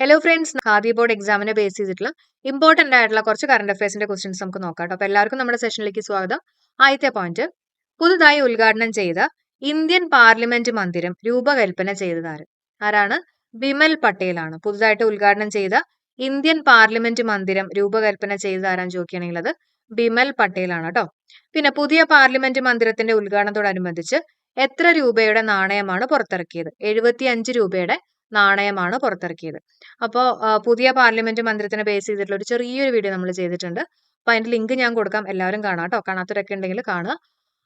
Hello friends Khadi board എക്സാമിനെ base ചെയ്തിട്ടുള്ള important ആയിട്ടുള്ള കുറച്ച് കറണ്ട് അഫയേഴ്സിന്റെ ക്വസ്റ്റ്യൻസ് നമുക്ക് നോക്കാം കേട്ടോ. അപ്പൊ എല്ലാവർക്കും നമ്മുടെ സെഷനിലേക്ക് സ്വാഗതം. ആദ്യത്തെ പോയിന്റ് പുതുതായി ഉദ്ഘാടനം ചെയ്ത ഇന്ത്യൻ പാർലമെന്റ് മന്ദിരം രൂപകൽപ്പന ചെയ്തതാര്? ആരാണ്? ബിമൽ പട്ടേലാണ്. പുതുതായിട്ട് ഉദ്ഘാടനം ചെയ്ത ഇന്ത്യൻ പാർലമെന്റ് മന്ദിരം രൂപകൽപ്പന ചെയ്തത് ആരാന്ന് ചോദിക്കുകയാണെങ്കിൽ അത് ബിമൽ പട്ടേലാണ് കേട്ടോ. പിന്നെ പുതിയ പാർലമെന്റ് മന്ദിരത്തിന്റെ ഉദ്ഘാടനത്തോടനുബന്ധിച്ച് എത്ര രൂപയുടെ നാണയമാണ് പുറത്തിറക്കിയത്? എഴുപത്തി അഞ്ച് രൂപയുടെ നാണയമാണ് പുറത്തിറക്കിയത്. അപ്പോൾ പുതിയ പാർലമെന്റ് മന്ദിരത്തിനെ ബേസ് ചെയ്തിട്ടുള്ള ഒരു ചെറിയൊരു വീഡിയോ നമ്മൾ ചെയ്തിട്ടുണ്ട്. അപ്പോൾ അതിന്റെ ലിങ്ക് ഞാൻ കൊടുക്കാം. എല്ലാവരും കാണാം കേട്ടോ. കാണാത്തവരൊക്കെ ഉണ്ടെങ്കിൽ കാണുക.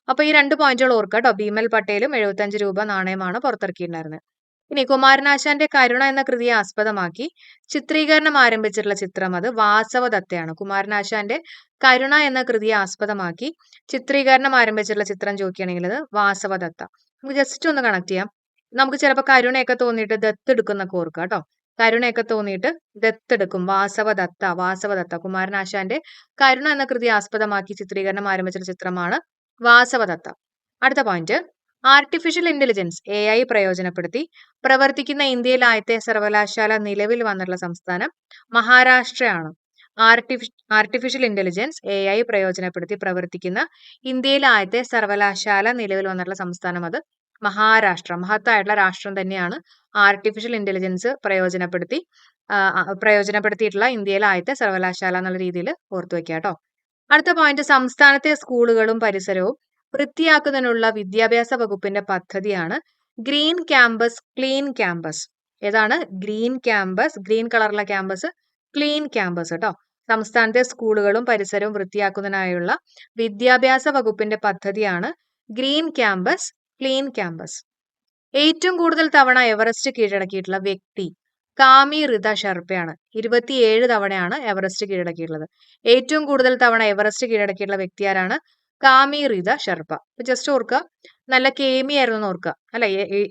അപ്പോൾ ഈ രണ്ട് പോയിന്റുകൾ ഓർക്കുക കേട്ടോ. ഭീമൽ പട്ടേലും എഴുപത്തഞ്ച് രൂപ നാണയമാണ് പുറത്തിറക്കിയിട്ടുണ്ടായിരുന്നത്. ഇനി കുമാരനാശാന്റെ കരുണ എന്ന കൃതിയെ ആസ്പദമാക്കി ചിത്രീകരണം ആരംഭിച്ചിട്ടുള്ള ചിത്രം അത് വാസവദത്തയാണ്. കുമാരനാശാന്റെ കരുണ എന്ന കൃതിയെ ആസ്പദമാക്കി ചിത്രീകരണം ആരംഭിച്ചിട്ടുള്ള ചിത്രം ചോദിക്കുകയാണെങ്കിൽ അത് വാസവദത്ത. നമുക്ക് ജസ്റ്റ് ഒന്ന് കണക്ട് ചെയ്യാം. നമുക്ക് ചിലപ്പോൾ കരുണയൊക്കെ തോന്നിയിട്ട് ദത്തെടുക്കുന്നൊക്കെ ഓർക്കുക കേട്ടോ. കരുണയൊക്കെ തോന്നിയിട്ട് ദത്തെടുക്കും വാസവദത്ത വാസവദത്ത. കുമാരനാശാന്റെ കരുണ എന്ന കൃതി ആസ്പദമാക്കി ചിത്രീകരണം ആരംഭിച്ച ചിത്രമാണ് വാസവദത്ത. അടുത്ത point artificial intelligence A I പ്രയോജനപ്പെടുത്തി പ്രവർത്തിക്കുന്ന ഇന്ത്യയിലെ ആദ്യത്തെ സർവകലാശാല നിലവിൽ വന്നിട്ടുള്ള സംസ്ഥാനം മഹാരാഷ്ട്രയാണ്. Artificial artificial intelligence A I പ്രയോജനപ്പെടുത്തി പ്രവർത്തിക്കുന്ന ഇന്ത്യയിലെ ആദ്യത്തെ സർവകലാശാല നിലവിൽ വന്നിട്ടുള്ള സംസ്ഥാനം അത് മഹാരാഷ്ട്ര മഹത്തായിട്ടുള്ള രാഷ്ട്രം തന്നെയാണ് ആർട്ടിഫിഷ്യൽ ഇന്റലിജൻസ് പ്രയോജനപ്പെടുത്തി പ്രയോജനപ്പെടുത്തിയിട്ടുള്ള ഇന്ത്യയിലെ ആദ്യത്തെ സർവകലാശാല എന്നുള്ള രീതിയിൽ ഓർത്തു വെക്കുക കേട്ടോ. അടുത്ത പോയിന്റ് സംസ്ഥാനത്തെ സ്കൂളുകളും പരിസരവും വൃത്തിയാക്കുന്നതിനുള്ള വിദ്യാഭ്യാസ വകുപ്പിന്റെ പദ്ധതിയാണ് ഗ്രീൻ ക്യാമ്പസ് ക്ലീൻ ക്യാമ്പസ്. ഏതാണ്? ഗ്രീൻ ക്യാമ്പസ് ഗ്രീൻ കളറുള്ള ക്യാമ്പസ് ക്ലീൻ ക്യാമ്പസ് കേട്ടോ. സംസ്ഥാനത്തെ സ്കൂളുകളും പരിസരവും വൃത്തിയാക്കുന്നതിനായുള്ള വിദ്യാഭ്യാസ വകുപ്പിന്റെ പദ്ധതിയാണ് ഗ്രീൻ ക്യാമ്പസ് ക്ലീൻ ക്യാമ്പസ്. ഏറ്റവും കൂടുതൽ തവണ എവറസ്റ്റ് കീഴടക്കിയിട്ടുള്ള വ്യക്തി കാമി റിത ഷർപ്പയാണ്. ഇരുപത്തിയേഴ് തവണയാണ് എവറസ്റ്റ് കീഴടക്കിയിട്ടുള്ളത്. ഏറ്റവും കൂടുതൽ തവണ എവറസ്റ്റ് കീഴടക്കിയിട്ടുള്ള വ്യക്തി ആരാണ്? കാമി റിത ഷർപ്പ. ജസ്റ്റ് ഓർക്കുക നല്ല കേമി ആയിരുന്നു ഓർക്കുക അല്ലെ?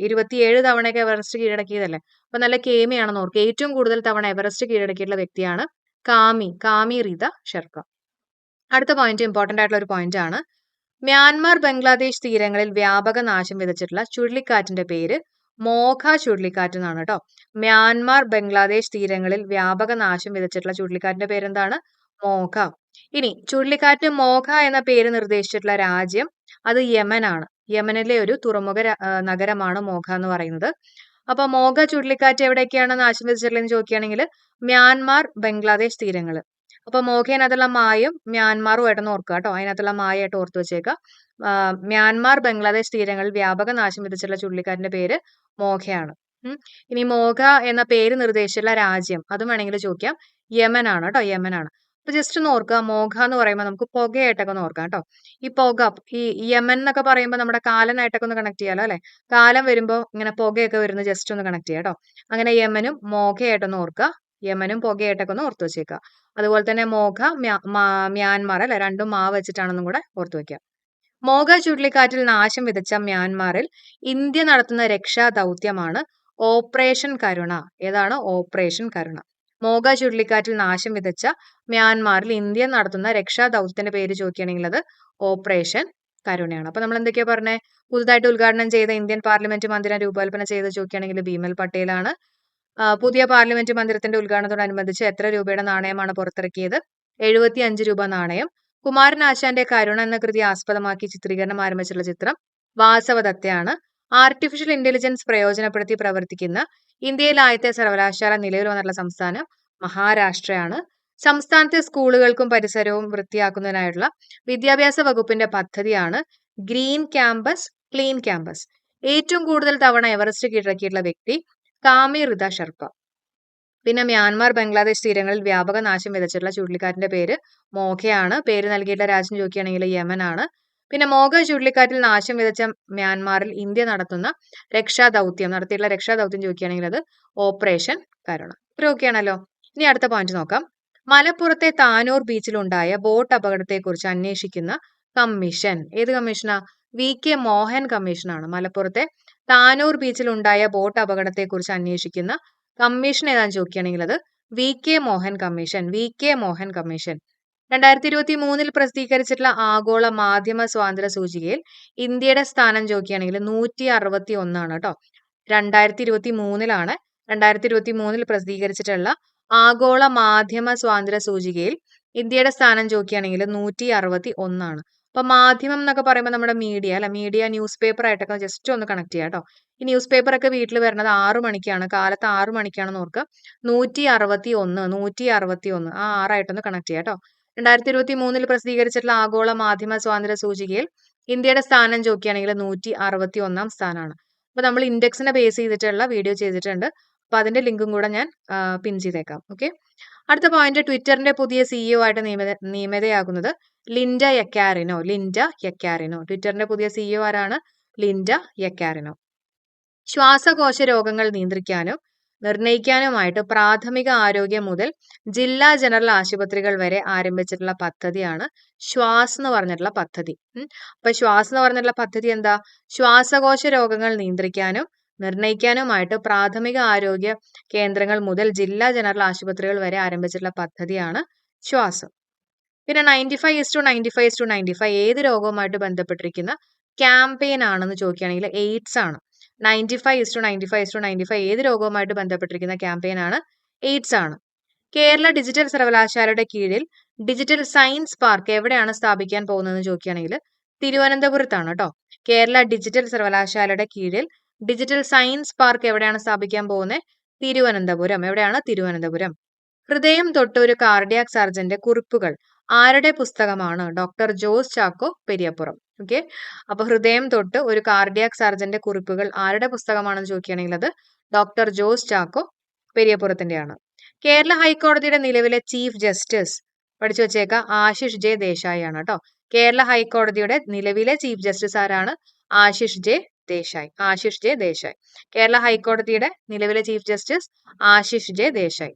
ഇരുപത്തിയേഴ് തവണയൊക്കെ എവറസ്റ്റ് കീഴടക്കിയതല്ലേ? അപ്പൊ നല്ല കേമിയാണെന്ന് ഓർക്കുക ഏറ്റവും കൂടുതൽ തവണ എവറസ്റ്റ് കീഴടക്കിയിട്ടുള്ള വ്യക്തിയാണ് കാമി കാമി റിത ഷെർപ്പ. അടുത്ത പോയിന്റ് ഇമ്പോർട്ടന്റ് ആയിട്ടുള്ള ഒരു പോയിന്റ് ആണ്. മ്യാൻമാർ ബംഗ്ലാദേശ് തീരങ്ങളിൽ വ്യാപക നാശം വിതച്ചിട്ടുള്ള ചുഴലിക്കാറ്റിന്റെ പേര് മോഘ ചുഴലിക്കാറ്റ് എന്നാണ് കേട്ടോ മ്യാൻമാർ ബംഗ്ലാദേശ് തീരങ്ങളിൽ വ്യാപക നാശം വിതച്ചിട്ടുള്ള ചുഴലിക്കാറ്റിന്റെ പേരെന്താണ്? മോഘ. ഇനി ചുഴലിക്കാറ്റ് മോഘ എന്ന പേര് നിർദ്ദേശിച്ചിട്ടുള്ള രാജ്യം അത് യമൻ ആണ്. യമനിലെ ഒരു തുറമുഖ നഗരമാണ് മോഘ എന്ന് പറയുന്നത്. അപ്പൊ മോഘ ചുഴലിക്കാറ്റ് എവിടെയൊക്കെയാണ് നാശം വിതച്ചിട്ടുള്ളതെന്ന് ചോദിക്കുകയാണെങ്കിൽ മ്യാൻമാർ ബംഗ്ലാദേശ് തീരങ്ങൾ. അപ്പൊ അതിനകത്തുള്ള മായും മ്യാൻമാറുമായിട്ടൊന്ന് ഓർക്കുക കേട്ടോ. അതിനകത്തുള്ള മായായിട്ട് ഓർത്ത് വെച്ചേക്കുക മ്യാൻമാർ ബംഗ്ലാദേശ് തീരങ്ങളിൽ വ്യാപക നാശം വിധിച്ചുള്ള ചുള്ളിക്കാരന്റെ പേര് മോഖയാണ് ഇനി മോഖ എന്ന പേര് നിർദ്ദേശിച്ചുള്ള രാജ്യം അതും വേണമെങ്കിൽ ചോദിക്കാം. യമൻ ആണ് കേട്ടോ യമൻ ആണ്. അപ്പൊ ജസ്റ്റ് ഒന്ന് ഓർക്കുക മോഹ എന്ന് പറയുമ്പോൾ നമുക്ക് പുകയായിട്ടൊക്കെ ഓർക്കാം കേട്ടോ. ഈ പുക ഈ യമൻ എന്നൊക്കെ പറയുമ്പോൾ നമ്മുടെ കാലനായിട്ടൊക്കെ ഒന്ന് കണക്ട് ചെയ്യാലോ അല്ലെ? കാലം വരുമ്പോൾ ഇങ്ങനെ പുകയൊക്കെ വരുന്നത് ജസ്റ്റ് ഒന്ന് കണക്ട് ചെയ്യാം കേട്ടോ. അങ്ങനെ യമനും മോഹയായിട്ടൊന്ന് ഓർക്കുക. യമനും പുകയായിട്ടൊക്കെ ഒന്ന് ഓർത്ത് വെച്ചേക്കുക അതുപോലെ തന്നെ മോഘ മ്യാൻമാർ അല്ലെ? രണ്ടും മാ വെച്ചിട്ടാണെന്നും കൂടെ ഓർത്തു വെക്കുക മോഘ ചുഴലിക്കാറ്റിൽ നാശം വിതച്ച മ്യാൻമാറിൽ ഇന്ത്യ നടത്തുന്ന രക്ഷാ ദൗത്യമാണ് ഓപ്പറേഷൻ കരുണ. ഏതാണ്? ഓപ്പറേഷൻ കരുണ. മോഘ ചുഴലിക്കാറ്റിൽ നാശം വിതച്ച മ്യാൻമാറിൽ ഇന്ത്യ നടത്തുന്ന രക്ഷാ ദൗത്യത്തിന്റെ പേര് ചോദിക്കുകയാണെങ്കിൽ അത് ഓപ്പറേഷൻ കരുണയാണ്. അപ്പൊ നമ്മൾ എന്തൊക്കെയാ പറഞ്ഞേ? പുതുതായിട്ട് ഉദ്ഘാടനം ചെയ്ത ഇന്ത്യൻ പാർലമെന്റ് മന്ദിരം രൂപകൽപ്പന ചെയ്ത് ചോദിക്കുകയാണെങ്കിൽ ഭീമൽ പട്ടേലാണ് പുതിയ പാർലമെന്റ് മന്ദിരത്തിന്റെ ഉദ്ഘാടനത്തോടനുബന്ധിച്ച് എത്ര രൂപയുടെ നാണയമാണ് പുറത്തിറക്കിയത്? എഴുപത്തി അഞ്ച് രൂപ നാണയം. കുമാരൻ ആശാന്റെ കരുണ എന്ന കൃതി ആസ്പദമാക്കി ചിത്രീകരണം ആരംഭിച്ചിട്ടുള്ള ചിത്രം വാസവദത്തയാണ്. ആർട്ടിഫിഷ്യൽ ഇന്റലിജൻസ് പ്രയോജനപ്പെടുത്തി പ്രവർത്തിക്കുന്ന ഇന്ത്യയിലെ ആദ്യത്തെ സർവകലാശാല നിലവിൽ വന്നിട്ടുള്ള സംസ്ഥാനം മഹാരാഷ്ട്രയാണ്. സംസ്ഥാനത്തെ സ്കൂളുകൾക്കും പരിസരവും വൃത്തിയാക്കുന്നതിനായുള്ള വിദ്യാഭ്യാസ വകുപ്പിന്റെ പദ്ധതിയാണ് ഗ്രീൻ ക്യാമ്പസ് ക്ലീൻ ക്യാമ്പസ് ഏറ്റവും കൂടുതൽ തവണ എവറസ്റ്റ് കീഴടക്കിയിട്ടുള്ള വ്യക്തി കാമി റിത ഷർപ്പ. പിന്നെ മ്യാൻമാർ ബംഗ്ലാദേശ് തീരങ്ങളിൽ വ്യാപക നാശം വിതച്ചിട്ടുള്ള ചുഴലിക്കാറ്റിന്റെ പേര് മോഖയാണ് പേര് നൽകിയിട്ടുള്ള രാജ്യം ചോദിക്കുകയാണെങ്കിൽ യമൻ ആണ് പിന്നെ മോഗ ചുഴലിക്കാറ്റിൽ നാശം വിതച്ച മ്യാൻമാറിൽ ഇന്ത്യ നടത്തുന്ന രക്ഷാ ദൗത്യം നടത്തിയിട്ടുള്ള രക്ഷാ ദൗത്യം ചോദിക്കുകയാണെങ്കിൽ അത് ഓപ്പറേഷൻ കരുണ. ഇത്ര ഓക്കെയാണല്ലോ ഇനി അടുത്ത പോയിന്റ് നോക്കാം. മലപ്പുറത്തെ താനൂർ ബീച്ചിലുണ്ടായ ബോട്ട് അപകടത്തെക്കുറിച്ച് അന്വേഷിക്കുന്ന കമ്മീഷൻ. ഏത് കമ്മീഷനാ? വി. കെ. മോഹൻ കമ്മീഷനാണ്. മലപ്പുറത്തെ താനൂർ ബീച്ചിലുണ്ടായ ബോട്ട് അപകടത്തെക്കുറിച്ച് അന്വേഷിക്കുന്ന കമ്മീഷൻ ഏതാണെന്ന് ചോദിക്കുകയാണെങ്കിൽ അത് V. K. Mohan commission V. K. Mohan commission. രണ്ടായിരത്തി ഇരുപത്തി മൂന്നിൽ പ്രസിദ്ധീകരിച്ചിട്ടുള്ള ആഗോള മാധ്യമ സ്വാതന്ത്ര്യ സൂചികയിൽ ഇന്ത്യയുടെ സ്ഥാനം ചോദിക്കുകയാണെങ്കിൽ നൂറ്റി അറുപത്തി ഒന്നാണ് കേട്ടോ രണ്ടായിരത്തി ഇരുപത്തി മൂന്നിലാണ് രണ്ടായിരത്തി ഇരുപത്തി മൂന്നിൽ പ്രസിദ്ധീകരിച്ചിട്ടുള്ള ആഗോള മാധ്യമ സ്വാതന്ത്ര്യ സൂചികയിൽ ഇന്ത്യയുടെ സ്ഥാനം ചോദിക്കുകയാണെങ്കിൽ നൂറ്റി അറുപത്തി ഒന്നാണ് അപ്പൊ മാധ്യമം എന്നൊക്കെ പറയുമ്പോൾ നമ്മുടെ മീഡിയ അല്ല? മീഡിയ ന്യൂസ് പേപ്പർ ആയിട്ടൊക്കെ ജസ്റ്റ് ഒന്ന് കണക്ട് ചെയ്യാം കേട്ടോ ഈ ന്യൂസ് പേപ്പർ ഒക്കെ വീട്ടിൽ വരുന്നത് ആറു മണിക്കാണ്. കാലത്ത് ആറു മണിക്കാണെന്ന് ഓർക്കുക നൂറ്റി അറുപത്തി ഒന്ന് നൂറ്റി അറുപത്തി ഒന്ന് ആ ആറായിട്ടൊന്ന് കണക്ട് ചെയ്യാം കേട്ടോ രണ്ടായിരത്തി ഇരുപത്തി മൂന്നിൽ പ്രസിദ്ധീകരിച്ചിട്ടുള്ള ആഗോള മാധ്യമ സ്വാതന്ത്ര്യ സൂചികയിൽ ഇന്ത്യയുടെ സ്ഥാനം ചോദിക്കുകയാണെങ്കിൽ നൂറ്റി അറുപത്തി ഒന്നാം സ്ഥാനമാണ് അപ്പൊ നമ്മൾ ഇൻഡെക്സിനെ ബേസ് ചെയ്തിട്ടുള്ള വീഡിയോ ചെയ്തിട്ടുണ്ട്. അപ്പൊ അതിന്റെ ലിങ്കും കൂടെ ഞാൻ പിൻ ചെയ്തേക്കാം. ഓക്കെ അടുത്ത പോയിന്റ് ട്വിറ്ററിന്റെ പുതിയ സിഇഒ ആയിട്ട് നിയമിത നിയമിതയാകുന്നത് ലിൻഡ യക്കാരിനോ ലിൻഡ യക്കാരിനോ ട്വിറ്ററിന്റെ പുതിയ സിഇഒ ആരാണ്? ലിൻഡ യക്കാരിനോ ശ്വാസകോശ രോഗങ്ങൾ നിയന്ത്രിക്കാനും നിർണയിക്കാനുമായിട്ട് പ്രാഥമിക ആരോഗ്യം മുതൽ ജില്ലാ ജനറൽ ആശുപത്രികൾ വരെ ആരംഭിച്ചിട്ടുള്ള പദ്ധതിയാണ് ശ്വാസ് എന്ന് പറഞ്ഞിട്ടുള്ള പദ്ധതി. അപ്പൊ ശ്വാസ് എന്ന് പറഞ്ഞിട്ടുള്ള പദ്ധതി എന്താ? ശ്വാസകോശ രോഗങ്ങൾ നിയന്ത്രിക്കാനും നിർണയിക്കാനുമായിട്ട് പ്രാഥമിക ആരോഗ്യ കേന്ദ്രങ്ങൾ മുതൽ ജില്ലാ ജനറൽ ആശുപത്രികൾ വരെ ആരംഭിച്ചിട്ടുള്ള പദ്ധതിയാണ് ശ്വാസം. പിന്നെ ninety five is to ninety five is to ninety five ഏത് രോഗവുമായിട്ട് ബന്ധപ്പെട്ടിരിക്കുന്ന ക്യാമ്പയിൻ ആണെന്ന് ചോദിക്കുകയാണെങ്കിൽ എയ്ഡ്സ് ആണ്. നയന്റി five is to ninety five is to ninety five ഏത് രോഗവുമായിട്ട് ബന്ധപ്പെട്ടിരിക്കുന്ന ക്യാമ്പയിൻ ആണ് എയ്ഡ്സ് ആണ്. കേരള ഡിജിറ്റൽ സർവകലാശാലയുടെ കീഴിൽ ഡിജിറ്റൽ സയൻസ് പാർക്ക് എവിടെയാണ് സ്ഥാപിക്കാൻ പോകുന്നതെന്ന് ചോദിക്കുകയാണെങ്കിൽ തിരുവനന്തപുരത്താണ് കേട്ടോ കേരള ഡിജിറ്റൽ സർവകലാശാലയുടെ കീഴിൽ ഡിജിറ്റൽ സയൻസ് പാർക്ക് എവിടെയാണ് സ്ഥാപിക്കാൻ പോകുന്നത് തിരുവനന്തപുരം. എവിടെയാണ്? തിരുവനന്തപുരം. ഹൃദയം തൊട്ട് ഒരു കാർഡിയാക് സർജന്റെ കുറിപ്പുകൾ. ആരുടെ പുസ്തകമാണ്? ഡോക്ടർ ജോസ് ചാക്കോ പെരിയപ്പുറം. ഓക്കെ അപ്പൊ ഹൃദയം തൊട്ട് ഒരു കാർഡിയാക് സർജന്റെ കുറിപ്പുകൾ ആരുടെ പുസ്തകമാണെന്ന് ചോദിക്കുകയാണെങ്കിൽ അത് ഡോക്ടർ ജോസ് ചാക്കോ പെരിയപ്പുറത്തിന്റെയാണ്. കേരള ഹൈക്കോടതിയുടെ നിലവിലെ ചീഫ് ജസ്റ്റിസ് പഠിച്ചു വെച്ചേക്ക ആശിഷ് ജെ ദേശായി ആണ് കേട്ടോ കേരള ഹൈക്കോടതിയുടെ നിലവിലെ ചീഫ് ജസ്റ്റിസ് ആരാണ്? Ashish J Desai Ashish J Desai. Kerala ഹൈക്കോടതിയുടെ നിലവിലെ chief justice Ashish J Desai.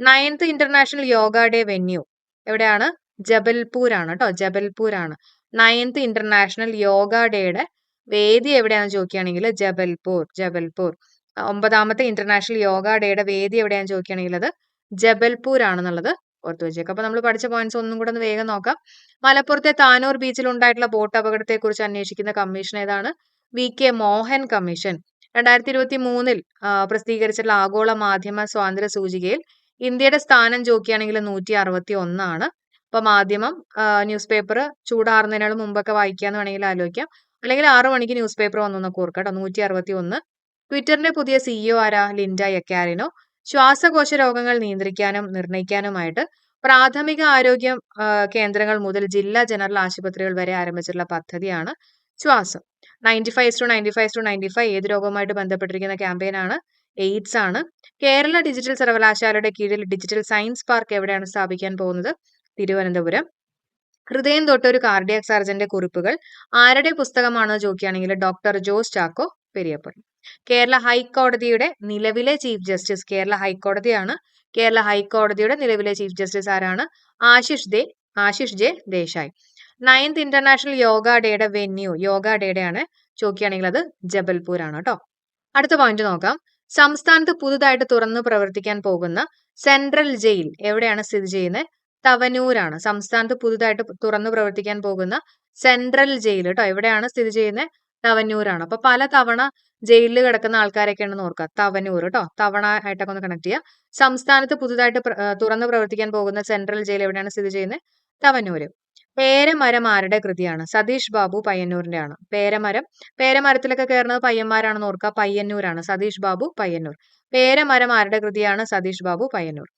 Ninth international yoga day venue എവിടെയാണ്? ജബൽപൂരാണ് കേട്ടോ ജബൽപൂരാണ്. ആണ് നയൻത്ത് ഇന്റർനാഷണൽ യോഗ ഡേയുടെ വേദി എവിടെയാണെന്ന് ചോദിക്കുകയാണെങ്കിൽ ജബൽപൂർ ജബൽപൂർ. ഒമ്പതാമത്തെ ഇന്റർനാഷണൽ യോഗ ഡേയുടെ വേദി എവിടെയാണെന്ന് ചോദിക്കുകയാണെങ്കിൽ അത് ജബൽപൂർ ആണെന്നുള്ളത് ഓർത്ത് വെച്ചേക്കും. അപ്പൊ നമ്മൾ പഠിച്ച പോയിന്റ്സ് ഒന്നും കൂടെ ഒന്ന് വേഗം നോക്കാം. മലപ്പുറത്തെ താനൂർ ബീച്ചിൽ ഉണ്ടായിട്ടുള്ള ബോട്ട് അപകടത്തെക്കുറിച്ച് അന്വേഷിക്കുന്ന കമ്മീഷൻ ഏതാണ്? വി. കെ. മോഹൻ കമ്മീഷൻ. രണ്ടായിരത്തി ഇരുപത്തി മൂന്നിൽ പ്രസിദ്ധീകരിച്ചിട്ടുള്ള ആഗോള മാധ്യമ സ്വാതന്ത്ര്യ സൂചികയിൽ ഇന്ത്യയുടെ സ്ഥാനം ചോക്കിയാണെങ്കിൽ നൂറ്റി അറുപത്തി ഒന്നാണ് അപ്പൊ മാധ്യമം ന്യൂസ് പേപ്പർ ചൂടാറുന്നതിനോട് മുമ്പൊക്കെ വായിക്കാന്ന് വേണമെങ്കിൽ ആലോചിക്കാം. അല്ലെങ്കിൽ ആറു മണിക്ക് ന്യൂസ് പേപ്പർ വന്നു എന്നൊക്കെ ഓർക്കാം നൂറ്റി അറുപത്തി ഒന്ന് ട്വിറ്ററിന്റെ പുതിയ സിഇഒ ആരാ? Linda Yaccarino. ശ്വാസകോശ രോഗങ്ങൾ നിയന്ത്രിക്കാനും നിർണയിക്കാനുമായിട്ട് പ്രാഥമിക ആരോഗ്യ കേന്ദ്രങ്ങൾ മുതൽ ജില്ലാ ജനറൽ ആശുപത്രികൾ വരെ ആരംഭിച്ചിട്ടുള്ള പദ്ധതിയാണ് Shwasam. Ninety five to ninety five to ninety five ഏത് രോഗവുമായിട്ട് ബന്ധപ്പെട്ടിരിക്കുന്ന ക്യാമ്പയിനാണ് എയ്ഡ്സ് ആണ്. കേരള ഡിജിറ്റൽ സർവകലാശാലയുടെ കീഴിൽ ഡിജിറ്റൽ സയൻസ് പാർക്ക് എവിടെയാണ് സ്ഥാപിക്കാൻ പോകുന്നത്? തിരുവനന്തപുരം. ഹൃദയം തൊട്ട് തൊട്ടൊരു കാർഡിയാക് സർജന്റെ കുറിപ്പുകൾ. ആരുടെ പുസ്തകമാണെന്ന് ചോദിക്കുകയാണെങ്കിൽ ഡോക്ടർ ജോസ് ചാക്കോ പെരിയപ്പള്ളി കേരള ഹൈക്കോടതിയുടെ നിലവിലെ ചീഫ് ജസ്റ്റിസ് കേരള ഹൈക്കോടതിയാണ്. കേരള ഹൈക്കോടതിയുടെ നിലവിലെ ചീഫ് ജസ്റ്റിസ് ആരാണ്? ആശിഷ് ദേ Ashish J Desai. Ninth international yoga ഡേയുടെ വെന്യൂ യോഗ ഡേയുടെ ആണ് ചോദിക്കുകയാണെങ്കിൽ അത് ജബൽപൂർ ആണ് കേട്ടോ അടുത്ത പോയിന്റ് നോക്കാം. സംസ്ഥാനത്ത് പുതുതായിട്ട് തുറന്നു പ്രവർത്തിക്കാൻ പോകുന്ന സെൻട്രൽ ജയിൽ എവിടെയാണ് സ്ഥിതി ചെയ്യുന്നത് തവനൂരാണ്. സംസ്ഥാനത്ത് പുതുതായിട്ട് തുറന്നു പ്രവർത്തിക്കാൻ പോകുന്ന സെൻട്രൽ ജയിൽ കേട്ടോ എവിടെയാണ് സ്ഥിതി ചെയ്യുന്നത് തവനൂരാണ്. അപ്പൊ പല തവണ ജയിലിൽ കിടക്കുന്ന ആൾക്കാരൊക്കെ ഉണ്ടെന്ന് ഓർക്കുക. തവനൂർ കേട്ടോ തവണ ആയിട്ടൊക്കെ ഒന്ന് കണക്ട് ചെയ്യുക സംസ്ഥാനത്ത് പുതുതായിട്ട് തുറന്നു പ്രവർത്തിക്കാൻ പോകുന്ന സെൻട്രൽ ജയിൽ എവിടെയാണ് സ്ഥിതി ചെയ്യുന്നത് തവനൂര്. പേരമരം ആരുടെ കൃതിയാണ്. സതീഷ് ബാബു പയ്യന്നൂരിന്റെ ആണ് പേരമരം പേരമരത്തിലൊക്കെ കയറുന്നത് പയ്യന്മാരാണെന്ന് ഓർക്കുക. പയ്യന്നൂരാണ്. സതീഷ് ബാബു പയ്യന്നൂർ. പേരമരം ആരുടെ കൃതിയാണ് സതീഷ് ബാബു പയ്യന്നൂർ.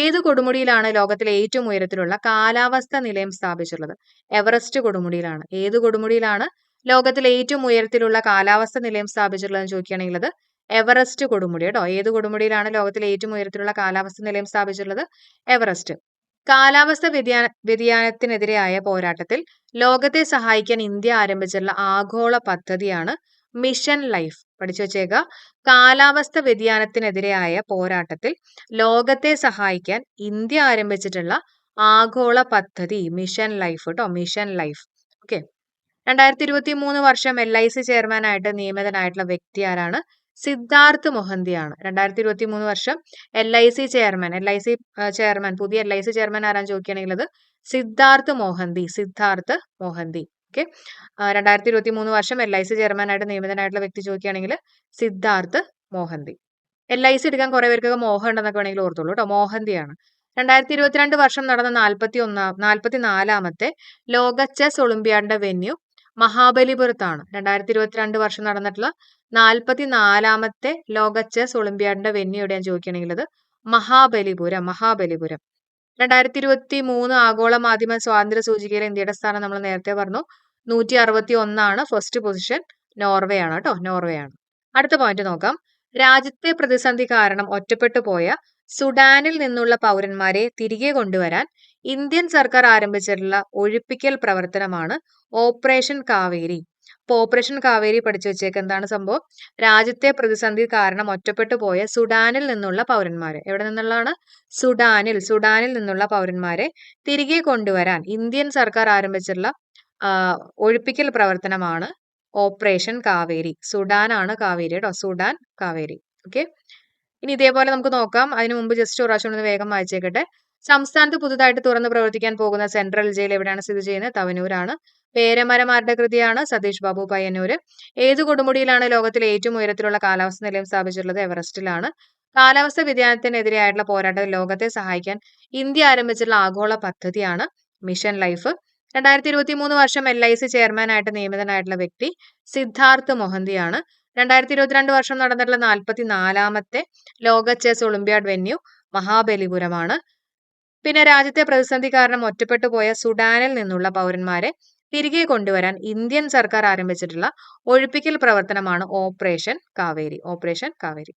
ഏത് കൊടുമുടിയിലാണ് ലോകത്തിലെ ഏറ്റവും ഉയരത്തിലുള്ള കാലാവസ്ഥ നിലയം സ്ഥാപിച്ചിട്ടുള്ളത്? എവറസ്റ്റ് കൊടുമുടിയിലാണ്. ഏത് കൊടുമുടിയിലാണ് ലോകത്തിലെ ഏറ്റവും ഉയരത്തിലുള്ള കാലാവസ്ഥ നിലയം സ്ഥാപിച്ചിട്ടുള്ളതെന്ന് ചോദിക്കുകയാണെങ്കിൽ അത് എവറസ്റ്റ് കൊടുമുടി കേട്ടോ. ഏത് കൊടുമുടിയിലാണ് ലോകത്തിലെ ഏറ്റവും ഉയരത്തിലുള്ള കാലാവസ്ഥ നിലയം സ്ഥാപിച്ചിട്ടുള്ളത്? എവറസ്റ്റ്. കാലാവസ്ഥ വ്യതിയാന വ്യതിയാനത്തിനെതിരെയായ പോരാട്ടത്തിൽ ലോകത്തെ സഹായിക്കാൻ ഇന്ത്യ ആരംഭിച്ചിട്ടുള്ള ആഗോള പദ്ധതിയാണ് മിഷൻ ലൈഫ്. പഠിച്ചു വച്ചേക്ക. കാലാവസ്ഥ വ്യതിയാനത്തിനെതിരെയായ പോരാട്ടത്തിൽ ലോകത്തെ സഹായിക്കാൻ ഇന്ത്യ ആരംഭിച്ചിട്ടുള്ള ആഗോള പദ്ധതി മിഷൻ ലൈഫ് കേട്ടോ മിഷൻ ലൈഫ്. ഓക്കെ. രണ്ടായിരത്തി ഇരുപത്തി മൂന്ന് വർഷം എൽ ഐ സി ചെയർമാനായിട്ട് നിയമിതനായിട്ടുള്ള വ്യക്തി ആരാണ്? സിദ്ധാർത്ഥ് മൊഹന്തിയാണ്. രണ്ടായിരത്തി ഇരുപത്തി മൂന്ന് വർഷം L I C chairman L I C chairman പുതിയ എൽ ഐ സി ചെയർമാൻ ആരാന്ന് ചോദിക്കുകയാണെങ്കിൽ സിദ്ധാർത്ഥ് മോഹന്തി സിദ്ധാർത്ഥ് മോഹന്തി. ഓക്കെ രണ്ടായിരത്തി ഇരുപത്തി മൂന്ന് വർഷം എൽ ഐ സി ചെയർമാനായിട്ട് നിയമിതനായിട്ടുള്ള വ്യക്തി ചോദിക്കുകയാണെങ്കിൽ Siddharth Mohanty. L I C എടുക്കാൻ കുറെ പേർക്കൊക്കെ മോഹം ഉണ്ടെന്നൊക്കെ വേണമെങ്കിൽ ഓർത്തുള്ളൂ കേട്ടോ. മോഹന്തിയാണ്. രണ്ടായിരത്തി ഇരുപത്തിരണ്ട് വർഷം നടന്ന നാൽപ്പത്തി ഒന്നാം നാൽപ്പത്തി നാലാമത്തെ ലോക ചെസ് ഒളിമ്പ്യാഡിന്റെ വെന്യൂ മഹാബലിപുരത്താണ്. രണ്ടായിരത്തി ഇരുപത്തിരണ്ട് വർഷം നടന്നിട്ടുള്ള നാൽപ്പത്തി നാലാമത്തെ ലോക ചെസ് ഒളിമ്പ്യാഡിന്റെ വെന്യൂ എവിടെയാണ് ചോദിക്കുകയാണെങ്കിൽ അത് മഹാബലിപുരം മഹാബലിപുരം. രണ്ടായിരത്തി ഇരുപത്തി മൂന്ന് ആഗോള മാധ്യമ സ്വാതന്ത്ര്യ സൂചികയിൽ ഇന്ത്യയുടെ സ്ഥാനം നമ്മൾ നേരത്തെ പറഞ്ഞു. നൂറ്റി അറുപത്തി ഒന്നാണ് ഫസ്റ്റ് പൊസിഷൻ നോർവേ ആണ് കേട്ടോ നോർവേ ആണ് അടുത്ത പോയിന്റ് നോക്കാം. രാജ്യത്തെ പ്രതിസന്ധി കാരണം ഒറ്റപ്പെട്ടു പോയ സുഡാനിൽ നിന്നുള്ള പൗരന്മാരെ തിരികെ കൊണ്ടുവരാൻ ഇന്ത്യൻ സർക്കാർ ആരംഭിച്ചിട്ടുള്ള ഒഴിപ്പിക്കൽ പ്രവർത്തനമാണ് ഓപ്പറേഷൻ കാവേരി. ഇപ്പോൾ ഓപ്പറേഷൻ കാവേരി പഠിച്ചു വെച്ചേക്ക്. എന്താണ് സംഭവം? രാജ്യത്തെ പ്രതിസന്ധി കാരണം ഒറ്റപ്പെട്ടു പോയ സുഡാനിൽ നിന്നുള്ള പൗരന്മാരെ. എവിടെ നിന്നുള്ളതാണ്? സുഡാനിൽ. സുഡാനിൽ നിന്നുള്ള പൗരന്മാരെ തിരികെ കൊണ്ടുവരാൻ ഇന്ത്യൻ സർക്കാർ ആരംഭിച്ചിട്ടുള്ള ഒഴിപ്പിക്കൽ പ്രവർത്തനമാണ് ഓപ്പറേഷൻ കാവേരി. സുഡാനാണ് കാവേരി കേട്ടോ സുഡാൻ കാവേരി. ഓക്കെ? ഇനി ഇതേപോലെ നമുക്ക് നോക്കാം. അതിനു മുമ്പ് ജസ്റ്റ് ഒരു പ്രാവശ്യം ഒന്ന് വേഗം വായിച്ചേക്കട്ടെ. സംസ്ഥാനത്ത് പുതുതായിട്ട് തുറന്ന് പ്രവർത്തിക്കാൻ പോകുന്ന സെൻട്രൽ ജയിൽ എവിടെയാണ് സ്ഥിതി ചെയ്യുന്നത്? തവനൂരാണ്. പേരമരമാരുടെ കൃതിയാണ് സതീഷ് ബാബു പയ്യന്നൂര്. ഏത് കൊടുമുടിയിലാണ് ലോകത്തിലെ ഏറ്റവും ഉയരത്തിലുള്ള കാലാവസ്ഥ നിലയം സ്ഥാപിച്ചിട്ടുള്ളത്? എവറസ്റ്റിലാണ്. കാലാവസ്ഥ വ്യതിയാനത്തിനെതിരെയായിട്ടുള്ള പോരാട്ടത്തിൽ ലോകത്തെ സഹായിക്കാൻ ഇന്ത്യ ആരംഭിച്ചിട്ടുള്ള ആഗോള പദ്ധതിയാണ് മിഷൻ ലൈഫ്. രണ്ടായിരത്തി ഇരുപത്തി മൂന്ന് വർഷം എൽ ഐ സി ചെയർമാനായിട്ട് നിയമിതനായിട്ടുള്ള വ്യക്തി സിദ്ധാർത്ഥ് മൊഹന്തിയാണ്. രണ്ടായിരത്തി ഇരുപത്തിരണ്ട് വർഷം നടന്നിട്ടുള്ള നാൽപ്പത്തി നാലാമത്തെ ലോക ചെസ് ഒളിമ്പ്യാഡ് വെന്യൂ മഹാബലിപുരമാണ്. പിന്നെ രാജ്യത്തെ പ്രതിസന്ധി കാരണം ഒറ്റപ്പെട്ടു പോയ സുഡാനിൽ നിന്നുള്ള പൗരന്മാരെ തിരികെ കൊണ്ടുവരാൻ ഇന്ത്യൻ സർക്കാർ ആരംഭിച്ചിട്ടുള്ള ഒഴിപ്പിക്കൽ പ്രവർത്തനമാണ് ഓപ്പറേഷൻ കാവേരി ഓപ്പറേഷൻ കാവേരി.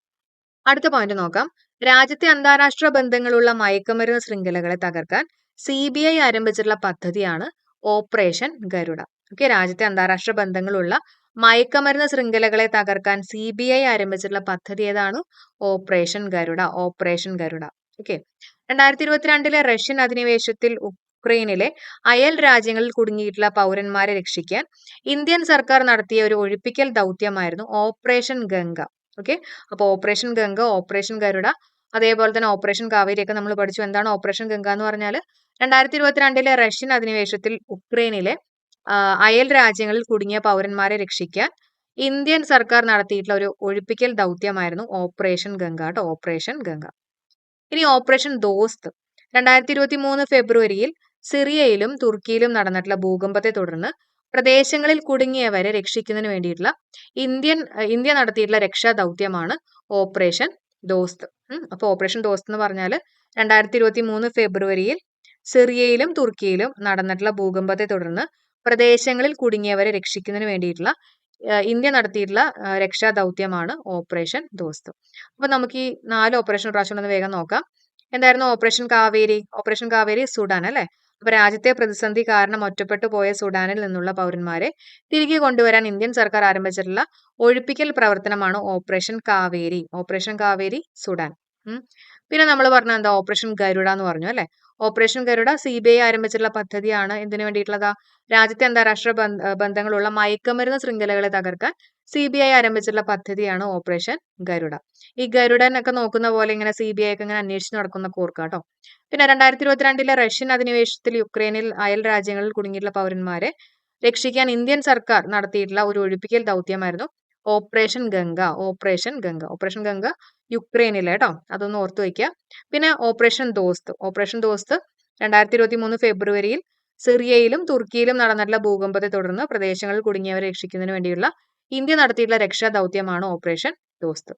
അടുത്ത പോയിന്റ് നോക്കാം. രാജ്യത്തെ അന്താരാഷ്ട്ര ബന്ധങ്ങളുള്ള മയക്കുമരുന്ന് ശൃംഖലകളെ തകർക്കാൻ സി ബി ഐ ആരംഭിച്ചിട്ടുള്ള പദ്ധതിയാണ് ഓപ്പറേഷൻ ഗരുഡ. ഓക്കെ രാജ്യത്തെ അന്താരാഷ്ട്ര ബന്ധങ്ങളുള്ള മയക്കമരുന്ന് ശൃംഖലകളെ തകർക്കാൻ സി ബി ഐ ആരംഭിച്ചിട്ടുള്ള പദ്ധതി ഏതാണ്? Operation Garuda operation Garuda. Okay രണ്ടായിരത്തി ഇരുപത്തിരണ്ടിലെ റഷ്യൻ അധിനിവേശത്തിൽ ഉക്രൈനിലെ അയൽ രാജ്യങ്ങളിൽ കുടുങ്ങിയിട്ടുള്ള പൗരന്മാരെ രക്ഷിക്കാൻ ഇന്ത്യൻ സർക്കാർ നടത്തിയ ഒരു ഒഴിപ്പിക്കൽ ദൗത്യമായിരുന്നു ഓപ്പറേഷൻ ഗംഗ. ഓക്കെ അപ്പോൾ ഓപ്പറേഷൻ ഗംഗ ഓപ്പറേഷൻ ഗരുഡ അതേപോലെ തന്നെ ഓപ്പറേഷൻ കാവേരി ഒക്കെ നമ്മൾ പഠിച്ചു. എന്താണ് ഓപ്പറേഷൻ ഗംഗ എന്ന് പറഞ്ഞാൽ രണ്ടായിരത്തി ഇരുപത്തിരണ്ടിലെ റഷ്യൻ അധിനിവേശത്തിൽ ഉക്രൈനിലെ അയൽ രാജ്യങ്ങളിൽ കുടുങ്ങിയ പൗരന്മാരെ രക്ഷിക്കാൻ ഇന്ത്യൻ സർക്കാർ നടത്തിയിട്ടുള്ള ഒരു ഒഴിപ്പിക്കൽ ദൗത്യമായിരുന്നു ഓപ്പറേഷൻ ഗംഗ കേട്ടോ ഓപ്പറേഷൻ ഗംഗ. ഇനി ഓപ്പറേഷൻ ദോസ്ത്. രണ്ടായിരത്തി ഇരുപത്തി മൂന്ന് ഫെബ്രുവരിയിൽ സിറിയയിലും തുർക്കിയിലും നടന്നിട്ടുള്ള ഭൂകമ്പത്തെ തുടർന്ന് പ്രദേശങ്ങളിൽ കുടുങ്ങിയവരെ രക്ഷിക്കുന്നതിന് വേണ്ടിയിട്ടുള്ള ഇന്ത്യൻ ഇന്ത്യ നടത്തിയിട്ടുള്ള രക്ഷാ ദൗത്യമാണ് ഓപ്പറേഷൻ ദോസ്ത്. അപ്പോൾ ഓപ്പറേഷൻ ദോസ്ത് എന്ന് പറഞ്ഞാൽ രണ്ടായിരത്തി ഇരുപത്തി മൂന്ന് ഫെബ്രുവരിയിൽ സിറിയയിലും തുർക്കിയിലും നടന്നിട്ടുള്ള ഭൂകമ്പത്തെ തുടർന്ന് പ്രദേശങ്ങളിൽ കുടുങ്ങിയവരെ രക്ഷിക്കുന്നതിന് വേണ്ടിയിട്ടുള്ള ഇന്ത്യ നടത്തിയിട്ടുള്ള രക്ഷാ ദൗത്യമാണ് ഓപ്പറേഷൻ ദോസ്ത്. അപ്പൊ നമുക്ക് ഈ നാല് ഓപ്പറേഷൻ പ്രാവശ്യം ഒന്ന് വേഗം നോക്കാം. എന്തായിരുന്നു operation Kaveri? Operation Kaveri Sudan അല്ലെ? അപ്പൊ രാജ്യത്തെ പ്രതിസന്ധി കാരണം ഒറ്റപ്പെട്ടു പോയ സുഡാനിൽ നിന്നുള്ള പൗരന്മാരെ തിരികെ കൊണ്ടുവരാൻ ഇന്ത്യൻ സർക്കാർ ആരംഭിച്ചിട്ടുള്ള ഒഴിപ്പിക്കൽ പ്രവർത്തനമാണ് operation Kaveri. Operation Kaveri Sudan. പിന്നെ നമ്മൾ പറഞ്ഞ എന്താ ഓപ്പറേഷൻ ഗരുഡ എന്ന് പറഞ്ഞു അല്ലെ? Operation Garuda C B I ആരംഭിച്ചിട്ടുള്ള പദ്ധതിയാണ്. എന്തിനു വേണ്ടിയിട്ടുള്ളതാ രാജ്യത്തെ അന്താരാഷ്ട്ര ബന്ധങ്ങളുള്ള മയക്കമരുന്ന് ശൃംഖലകളെ തകർക്കാൻ സി ബി ഐ ആരംഭിച്ചിട്ടുള്ള പദ്ധതിയാണ് ഓപ്പറേഷൻ ഗരുഡ. ഈ ഗരുഡനൊക്കെ നോക്കുന്ന പോലെ ഇങ്ങനെ സി ബി ഐ ഒക്കെ ഇങ്ങനെ അന്വേഷിച്ച് നടക്കുന്ന കോർക്കാട്ടോ പിന്നെ രണ്ടായിരത്തി ഇരുപത്തിരണ്ടിലെ റഷ്യൻ അധിനിവേശത്തിൽ യുക്രൈനിൽ അയൽ രാജ്യങ്ങളിൽ കുടുങ്ങിയിട്ടുള്ള പൗരന്മാരെ രക്ഷിക്കാൻ ഇന്ത്യൻ സർക്കാർ നടത്തിയിട്ടുള്ള ഒരു ഒഴിപ്പിക്കൽ ദൗത്യമായിരുന്നു. Operation Ganga operation Ganga operation Ganga യുക്രൈനിലെ കേട്ടോ അതൊന്ന് ഓർത്തു വയ്ക്കുക പിന്നെ ഓപ്പറേഷൻ ദോസ്ത് ഓപ്പറേഷൻ ദോസ്ത് രണ്ടായിരത്തി ഇരുപത്തി മൂന്ന് ഫെബ്രുവരിയിൽ സിറിയയിലും തുർക്കിയിലും നടന്നിട്ടുള്ള ഭൂകമ്പത്തെ തുടർന്ന് പ്രദേശങ്ങളിൽ കുടുങ്ങിയവരെ രക്ഷിക്കുന്നതിന് വേണ്ടിയുള്ള ഇന്ത്യ നടത്തിയിട്ടുള്ള രക്ഷാ ദൗത്യമാണ് ഓപ്പറേഷൻ ദോസ്ത്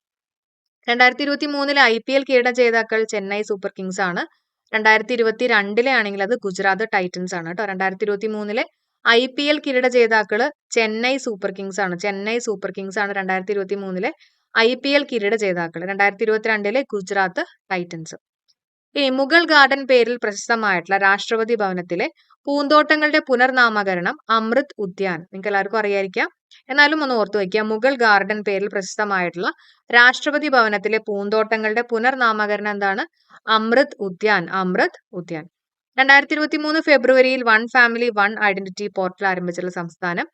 രണ്ടായിരത്തി ഇരുപത്തി മൂന്നിലെ ഐ പി എൽ കിരീട ജേതാക്കൾ ചെന്നൈ സൂപ്പർ കിങ്സ് ആണ്. രണ്ടായിരത്തി ഇരുപത്തി രണ്ടിലെ ആണെങ്കിൽ അത് ഗുജറാത്ത് ടൈറ്റൻസ് ആണ് കേട്ടോ രണ്ടായിരത്തി ഇരുപത്തി മൂന്നിലെ ഐ പി എൽ കിരീട ജേതാക്കൾ ചെന്നൈ സൂപ്പർ കിങ്സ് ആണ്. ചെന്നൈ സൂപ്പർ കിങ്സ് ആണ് രണ്ടായിരത്തി ഇരുപത്തി മൂന്നിലെ ഐ പി എൽ കിരീട ജേതാക്കൾ രണ്ടായിരത്തി ഇരുപത്തിരണ്ടിലെ ഗുജറാത്ത് ടൈറ്റൻസ്. ഈ മുഗൾ ഗാർഡൻ പേരിൽ പ്രശസ്തമായിട്ടുള്ള രാഷ്ട്രപതി ഭവനത്തിലെ പൂന്തോട്ടങ്ങളുടെ പുനർനാമകരണം അമൃത് ഉദ്യാൻ. നിങ്ങൾക്ക് എല്ലാവർക്കും അറിയായിരിക്കാം. എന്നാലും ഒന്ന് ഓർത്തു വയ്ക്കുക മുഗൾ ഗാർഡൻ പേരിൽ പ്രശസ്തമായിട്ടുള്ള രാഷ്ട്രപതി ഭവനത്തിലെ പൂന്തോട്ടങ്ങളുടെ പുനർനാമകരണം എന്താണ്? അമൃത് ഉദ്യാൻ. അമൃത് ഉദ്യാൻ. രണ്ടായിരത്തി ഇരുപത്തി മൂന്ന് ഫെബ്രുവരിയിൽ one family one identity portal ആരംഭിച്ചുള്ള സംസ്ഥാനം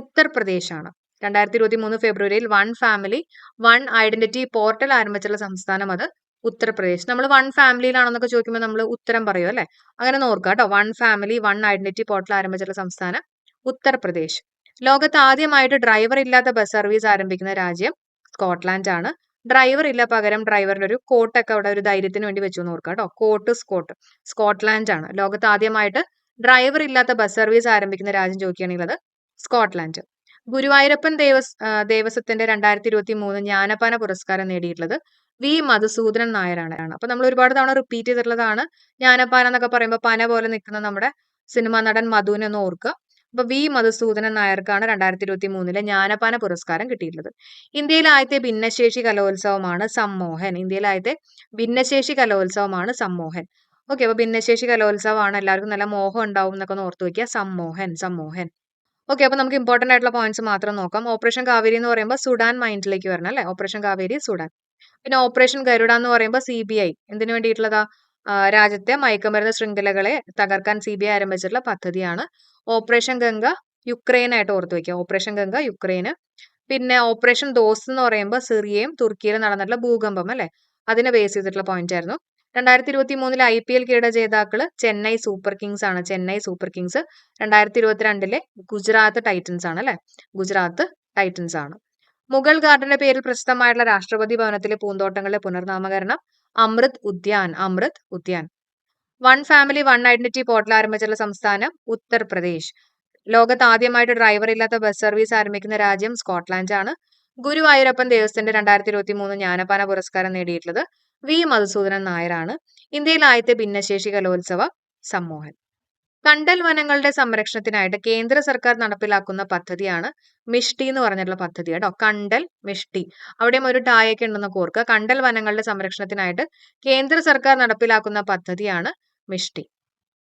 ഉത്തർപ്രദേശാണ്. രണ്ടായിരത്തി ഇരുപത്തി മൂന്ന് ഫെബ്രുവരിയിൽ one family one identity portal ആരംഭിച്ചുള്ള സംസ്ഥാനം അത് ഉത്തർപ്രദേശ്. നമ്മൾ വൺ ഫാമിലിയിലാണെന്നൊക്കെ ചോദിക്കുമ്പോൾ നമ്മൾ ഉത്തരം പറയും അല്ലെ? അങ്ങനെ നോക്കുക കേട്ടോ one family one identity portal ആരംഭിച്ചുള്ള സംസ്ഥാനം ഉത്തർപ്രദേശ്. ലോകത്ത് ആദ്യമായിട്ട് ഡ്രൈവർ ഇല്ലാത്ത ബസ് സർവീസ് ആരംഭിക്കുന്ന രാജ്യം സ്കോട്ട്ലാൻഡ് ആണ് ഡ്രൈവർ ഇല്ല പകരം ഡ്രൈവറിന്റെ ഒരു കോട്ടൊക്കെ അവിടെ ഒരു ധൈര്യത്തിന് വേണ്ടി വെച്ചു എന്ന് ഓർക്കുക കേട്ടോ കോട്ട് സ്കോട്ട് സ്കോട്ട്ലാൻഡ് ആണ്. ലോകത്ത് ആദ്യമായിട്ട് ഡ്രൈവർ ഇല്ലാത്ത ബസ് സർവീസ് ആരംഭിക്കുന്ന രാജ്യം ചോദിക്കുകയാണെങ്കിൽ അത് സ്കോട്ട്ലാൻഡ് ഗുരുവായൂരപ്പൻ ദേവസ് ദേവസ്വത്തിന്റെ രണ്ടായിരത്തി ഇരുപത്തി മൂന്ന് ജ്ഞാനപാന പുരസ്കാരം നേടിയിട്ടുള്ളത് വി. മധുസൂദനൻ നായരാണ്. അപ്പൊ നമ്മൾ ഒരുപാട് തവണ റിപ്പീറ്റ് ചെയ്തിട്ടുള്ളതാണ് ജ്ഞാനപാന എന്നൊക്കെ പറയുമ്പോൾ പന പോലെ നിൽക്കുന്ന നമ്മുടെ സിനിമാ നടൻ മധുവിനെ ഒന്ന് ഓർക്കുക അപ്പൊ വി മധുസൂദനൻ നായർക്കാണ് രണ്ടായിരത്തി ഇരുപത്തി മൂന്നിലെ ജ്ഞാനപാന പുരസ്കാരം കിട്ടിയിട്ടുള്ളത്. ഇന്ത്യയിലെ ആദ്യത്തെ ഭിന്നശേഷി കലോത്സവമാണ് സമ്മോഹൻ. ഇന്ത്യയിലെ ആദ്യത്തെ ഭിന്നശേഷി കലോത്സവമാണ് സമ്മോഹൻ. ഓക്കെ അപ്പൊ ഭിന്നശേഷി കലോത്സവമാണ്. എല്ലാവർക്കും നല്ല മോഹം ഉണ്ടാവും എന്നൊക്കെ ഒന്ന് ഓർത്ത് വെക്കുക. സമ്മോഹൻ സമ്മോഹൻ. ഓക്കെ അപ്പൊ നമുക്ക് ഇമ്പോർട്ടന്റ് ആയിട്ടുള്ള പോയിന്റ്സ് മാത്രം നോക്കാം. ഓപ്പറേഷൻ കാവേരി എന്ന് പറയുമ്പോൾ സുഡാൻ മൈൻഡിലേക്ക് വരണം അല്ലെ? Operation Kaveri Sudan. പിന്നെ ഓപ്പറേഷൻ ഗരുഡ എന്ന് പറയുമ്പോൾ സി ബി ഐ എന്തിനു വേണ്ടിയിട്ടുള്ളതാ? രാജ്യത്തെ മയക്കുമരുന്ന് ശൃംഖലകളെ തകർക്കാൻ സി ബി ഐ ആരംഭിച്ചിട്ടുള്ള പദ്ധതിയാണ് ഓപ്പറേഷൻ ഗംഗ യുക്രൈനായിട്ട് ഓർത്തു വയ്ക്കുക ഓപ്പറേഷൻ ഗംഗ യുക്രൈന് പിന്നെ ഓപ്പറേഷൻ ദോസ് എന്ന് പറയുമ്പോൾ സിറിയയും തുർക്കിയിലും നടന്നിട്ടുള്ള ഭൂകമ്പം അല്ലെ? അതിനെ ബേസ് ചെയ്തിട്ടുള്ള പോയിന്റ് ആയിരുന്നു. രണ്ടായിരത്തി ഇരുപത്തി മൂന്നിലെ ഐ പി എൽ കിരീട ജേതാക്കൾ ചെന്നൈ സൂപ്പർ കിങ്സ് ആണ്. ചെന്നൈ സൂപ്പർ കിങ്സ് രണ്ടായിരത്തി ഇരുപത്തിരണ്ടിലെ ഗുജറാത്ത് ടൈറ്റൻസ് ആണ് അല്ലെ? ഗുജറാത്ത് ടൈറ്റൻസ് ആണ്. മുഗൾ ഗാർഡന്റെ പേരിൽ പ്രസിദ്ധമായിട്ടുള്ള രാഷ്ട്രപതി ഭവനത്തിലെ പൂന്തോട്ടങ്ങളുടെ പുനർനാമകരണം Amrit Udyan Amrit Udyan. One family one identity portal ആരംഭിച്ചുള്ള സംസ്ഥാനം ഉത്തർപ്രദേശ്. ലോകത്ത് ആദ്യമായിട്ട് ഡ്രൈവർ ഇല്ലാത്ത ബസ് സർവീസ് ആരംഭിക്കുന്ന രാജ്യം സ്കോട്ട്ലാൻഡ് ആണ്. ഗുരുവായൂരപ്പൻ ദേവസ്ഥന്റെ രണ്ടായിരത്തി ഇരുപത്തി മൂന്ന് ജ്ഞാനപാന പുരസ്കാരം നേടിയിട്ടുള്ളത് വി. മധുസൂദനൻ നായരാണ്. ഇന്ത്യയിൽ ആദ്യത്തെ ഭിന്നശേഷി കലോത്സവ സമ്മോഹൻ. കണ്ടൽ വനങ്ങളുടെ സംരക്ഷണത്തിനായിട്ട് കേന്ദ്ര സർക്കാർ നടപ്പിലാക്കുന്ന പദ്ധതിയാണ് മിഷ്ടി എന്ന് പറഞ്ഞിട്ടുള്ള പദ്ധതി കേട്ടോ. കണ്ടൽ മിഷ്ടി. അവിടെയും ഒരു ടായൊക്കെ ഉണ്ടെന്ന് ഓർക്കുക. കണ്ടൽ വനങ്ങളുടെ സംരക്ഷണത്തിനായിട്ട് കേന്ദ്ര സർക്കാർ നടപ്പിലാക്കുന്ന പദ്ധതിയാണ് മിഷ്ടി.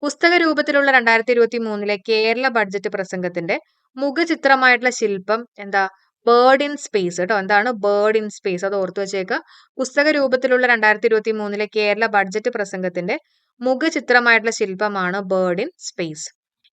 പുസ്തക രൂപത്തിലുള്ള രണ്ടായിരത്തി ഇരുപത്തി മൂന്നിലെ കേരള ബഡ്ജറ്റ് പ്രസംഗത്തിന്റെ മുഖചിത്രമായിട്ടുള്ള ശില്പം എന്താ? ബേർഡ് ഇൻ സ്പേസ് കേട്ടോ എന്താണ് ബേർഡ് ഇൻ സ്പേസ് അത് ഓർത്തു വെച്ചേക്കുക പുസ്തക രൂപത്തിലുള്ള രണ്ടായിരത്തി ഇരുപത്തി മൂന്നിലെ കേരള ബഡ്ജറ്റ് പ്രസംഗത്തിന്റെ മുഖചിത്രമായിട്ടുള്ള ശില്പമാണ് ബേർഡ് ഇൻ സ്പേസ്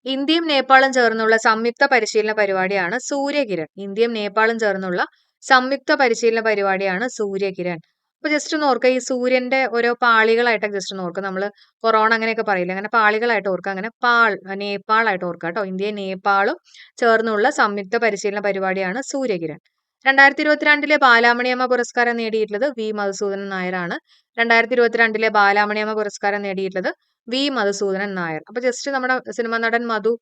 ഇന്ത്യയും നേപ്പാളും ചേർന്നുള്ള സംയുക്ത പരിശീലന പരിപാടിയാണ് സൂര്യകിരൺ. ഇന്ത്യയും നേപ്പാളും ചേർന്നുള്ള സംയുക്ത പരിശീലന പരിപാടിയാണ് സൂര്യകിരൺ. അപ്പൊ ജസ്റ്റ് ഒന്ന് ഓർക്കുക ഈ സൂര്യന്റെ ഓരോ പാളികളായിട്ടൊക്കെ ജസ്റ്റ് ഒന്ന് ഓർക്കുക നമ്മൾ കൊറോണ അങ്ങനെയൊക്കെ പറയില്ല? അങ്ങനെ പാളികളായിട്ട് ഓർക്കുക അങ്ങനെ പാൾ നേപ്പാളായിട്ട് ഓർക്കുക കേട്ടോ. ഇന്ത്യ നേപ്പാളും ചേർന്നുള്ള സംയുക്ത പരിശീലന പരിപാടിയാണ് സൂര്യകിരൺ. രണ്ടായിരത്തി ഇരുപത്തിരണ്ടിലെ ബാലാമണിയമ്മ പുരസ്കാരം നേടിയിട്ടുള്ളത് വി മധുസൂദനൻ നായരാണ്. രണ്ടായിരത്തി ഇരുപത്തിരണ്ടിലെ ബാലാമണിയമ്മ പുരസ്കാരം നേടിയിട്ടുള്ളത് വി മധുസൂദനൻ നായർ. അപ്പൊ ജസ്റ്റ് നമ്മുടെ സിനിമാ നടൻ മധു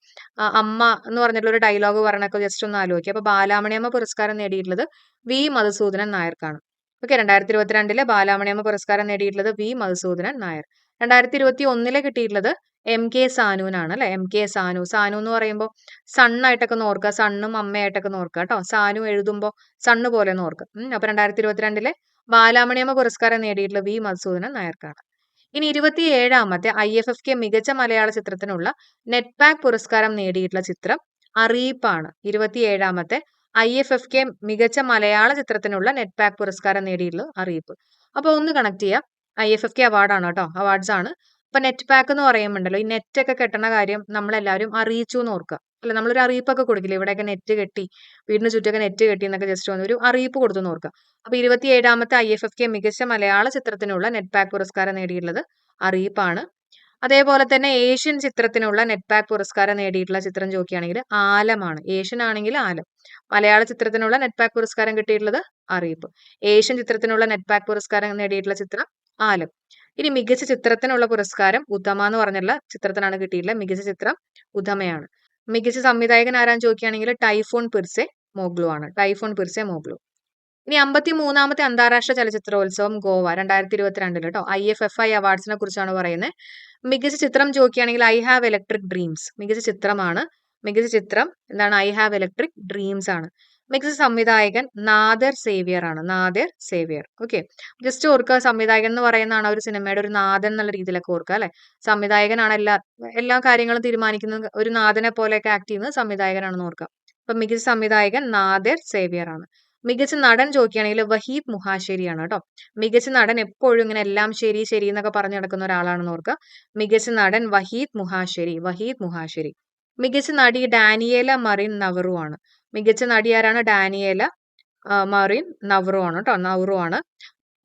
അമ്മ എന്ന് പറഞ്ഞിട്ടുള്ള ഒരു ഡയലോഗ് പറഞ്ഞൊക്കെ ജസ്റ്റ് ഒന്ന് ആലോചിക്കുക അപ്പൊ ബാലാമണിയമ്മ പുരസ്കാരം നേടിയിട്ടുള്ളത് വി മധുസൂദനൻ നായർക്കാണ്. ഓക്കെ രണ്ടായിരത്തി ഇരുപത്തിരണ്ടിലെ ബാലാമണിയമ്മ പുരസ്കാരം നേടിയിട്ടുള്ളത് വി. മധുസൂദനൻ നായർ. രണ്ടായിരത്തി ഇരുപത്തി ഒന്നിലെ കിട്ടിയിട്ടുള്ളത് എം. കെ. സാനുവിനാണ് അല്ലെ? എം. കെ. സാനു. സാനു എന്ന് പറയുമ്പോൾ സണ്ണായിട്ടൊക്കെ ഓർക്കുക. സണ്ണും അമ്മയായിട്ടൊക്കെ ഓർക്കുക കേട്ടോ. സാനു എഴുതുമ്പോൾ സണ്ണ് പോലെ ഓർക്കുക. അപ്പൊ രണ്ടായിരത്തി ഇരുപത്തിരണ്ടിലെ ബാലാമണിയമ്മ പുരസ്കാരം നേടിയിട്ടുള്ള വി. മധുസൂദനൻ നായർക്കാണ്. ഇനി ഇരുപത്തിയേഴാമത്തെ ഐ. എഫ്. എഫ്. കെ. മികച്ച മലയാള ചിത്രത്തിനുള്ള നെറ്റ് പാക്ക് പുരസ്കാരം നേടിയിട്ടുള്ള ചിത്രം അറിയിപ്പാണ്. ഇരുപത്തിയേഴാമത്തെ ഐ എഫ് എഫ് കെ മികച്ച മലയാള ചിത്രത്തിനുള്ള നെറ്റ് പാക്ക് പുരസ്കാരം നേടിയിട്ടുള്ള അറിയിപ്പ്. അപ്പോൾ ഒന്ന് കണക്ട് ചെയ്യാം. ഐ എഫ് എഫ് കെ അവാർഡാണ് കേട്ടോ. അവാർഡ്സ് ആണ് അപ്പൊ നെറ്റ് പാക്ക് എന്ന് പറയുമ്പോണ്ടല്ലോ ഈ നെറ്റ് ഒക്കെ കെട്ടണ കാര്യം നമ്മളെല്ലാവരും അറിയിച്ചു എന്ന് ഓർക്കുക. അല്ല നമ്മളൊരു അറിയിപ്പൊക്കെ കൊടുക്കില്ല? ഇവിടെയൊക്കെ നെറ്റ് കെട്ടി വീടിന് ചുറ്റൊക്കെ നെറ്റ് കെട്ടി എന്നൊക്കെ ജസ്റ്റ് വന്ന് ഒരു അറിയിപ്പ് കൊടുത്തു ഓർക്കുക. അപ്പൊ ഇരുപത്തിയേഴാമത്തെ ഐ എഫ് എഫ് കെ മികച്ച മലയാള ചിത്രത്തിനുള്ള നെറ്റ് പാക്ക് പുരസ്കാരം നേടിയിട്ടുള്ളത് അറിയിപ്പാണ്. അതേപോലെ തന്നെ ഏഷ്യൻ ചിത്രത്തിനുള്ള നെറ്റ് പാക്ക് പുരസ്കാരം നേടിയിട്ടുള്ള ചിത്രം ചോദിക്കുകയാണെങ്കിൽ ആലമാണ്. ഏഷ്യൻ ആണെങ്കിൽ ആലം. മലയാള ചിത്രത്തിനുള്ള നെറ്റ് പാക്ക് പുരസ്കാരം കിട്ടിയിട്ടുള്ളത് അറിയിപ്പ്. ഏഷ്യൻ ചിത്രത്തിനുള്ള നെറ്റ് പാക്ക് പുരസ്കാരം നേടിയിട്ടുള്ള ചിത്രം ആലം. ഇനി മികച്ച ചിത്രത്തിനുള്ള പുരസ്കാരം ഉത്തമ എന്ന് പറഞ്ഞുള്ള ചിത്രത്തിനാണ് കിട്ടിയിട്ടുള്ളത് മികച്ച ചിത്രം ഉദമയാണ്. മികച്ച സംവിധായകൻ ആരാന്ന് ചോദിക്കുകയാണെങ്കിൽ ടൈഫോൺ പിർസെ മോഗ്ലു ആണ്. ടൈഫോൺ പിർസെ മോഗ്ലു. ഇനി അമ്പത്തി മൂന്നാമത്തെ അന്താരാഷ്ട്ര ചലച്ചിത്രോത്സവം ഗോവ രണ്ടായിരത്തി ഇരുപത്തിരണ്ടിൽ കേട്ടോ ഐ എഫ് എഫ് ഐ അവാർഡ്സിനെ കുറിച്ചാണ് പറയുന്നത് മികച്ച ചിത്രം ചോദിക്കുകയാണെങ്കിൽ ഐ ഹാവ് ഇലക്ട്രിക് ഡ്രീംസ്. മികച്ച ചിത്രമാണ്. മികച്ച ചിത്രം എന്താണ്? ഐ ഹാവ് ഇലക്ട്രിക് ഡ്രീംസ് ആണ്. മികച്ച സംവിധായകൻ നാദർ സേവിയർ ആണ്. നാദർ സേവിയർ. ഓക്കെ. ജസ്റ്റ് ഓർക്കുക സംവിധായകൻ എന്ന് പറയുന്നതാണ് ഒരു സിനിമയുടെ ഒരു നാഥൻ എന്നുള്ള രീതിയിലൊക്കെ ഓർക്കുക അല്ലെ? സംവിധായകനാണ് എല്ലാ എല്ലാ കാര്യങ്ങളും തീരുമാനിക്കുന്ന ഒരു നാദനെ പോലെയൊക്കെ ആക്ട് ചെയ്യുന്നത് സംവിധായകനാണെന്ന് ഓർക്കുക അപ്പൊ മികച്ച സംവിധായകൻ നാദർ സേവിയർ ആണ്. മികച്ച നടൻ ചോദിക്കുകയാണെങ്കിൽ വഹീബ് മുഹാശ്ശേരിയാണ് കേട്ടോ. മികച്ച നടൻ എപ്പോഴും ഇങ്ങനെ എല്ലാം ശരി ശരി എന്നൊക്കെ പറഞ്ഞു നടക്കുന്ന ഒരാളാണെന്ന് ഓർക്കുക. മികച്ച നടൻ വഹീദ് മുഹാശ്ശേരി വഹീദ് മുഹാശ്ശേരി. മികച്ച നടി ഡാനിയേല മറിൻ നവറു ആണ്. മികച്ച നടി ആരാണ്? ഡാനിയേല മറിൻ നവറു ആണ് കേട്ടോ നവറു ആണ്.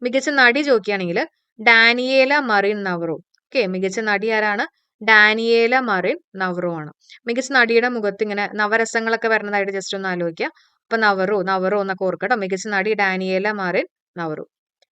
മികച്ച നടി ചോദിക്കുകയാണെങ്കിൽ ഡാനിയേല മറിൻ നവറു. ഓക്കെ മികച്ച നടി ആരാണ്? ഡാനിയേല മറിൻ നവറു ആണ്. മികച്ച നടിയുടെ മുഖത്ത് ഇങ്ങനെ നവരസങ്ങളൊക്കെ വരുന്നതായിട്ട് ജസ്റ്റ് ഒന്ന് ആലോചിക്കുക. അപ്പൊ നവറു നവറു എന്നൊക്കെ ഓർക്കട്ടോ. മികച്ച നടി Daniela Marin Navarro.